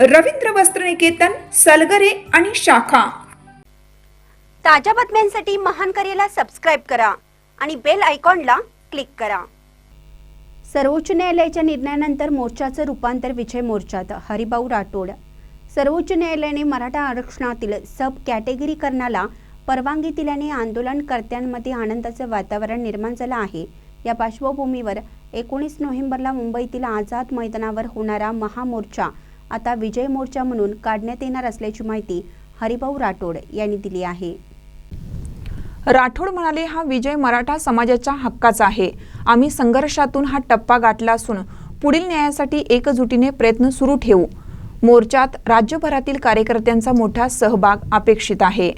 रवींद्र वस्त्रनिकेतन सलगरे आणि शाखा. ताज्या बातम्यांसाठी महान करेला सबस्क्राईब करा आणि बेल आयकॉनला क्लिक करा. सर्वोच्च न्यायालयाच्या निर्णयानंतर मोर्चाचं रूपांतर विजय मोर्चात हरिभाऊ राठोड. सर्वोच्च न्यायालयाने मराठा आरक्षणातील सब कॅटेगरीकरणाला परवानगी दिल्याने आंदोलनकर्त्यांमध्ये आनंदाचं वातावरण निर्माण झालं आहे. या पार्श्वभूमीवर एकोणीस नोव्हेंबरला मुंबईतील आझाद मैदानावर होणारा महामोर्चा आता विजय मोर्चा म्हणून काढण्यात येणार असल्याची माहिती हरिभाऊ राठोड यांनी दिली आहे. राठोड म्हणाले हा विजय मराठा समाजाच्या हक्काचा आहे. आम्ही संघर्षातून हा टप्पा गाठला असून पुढील न्यायासाठी एकजुटीने प्रयत्न सुरू ठेवू. मोर्चात राज्यभरातील कार्यकर्त्यांचा मोठा सहभाग अपेक्षित आहे.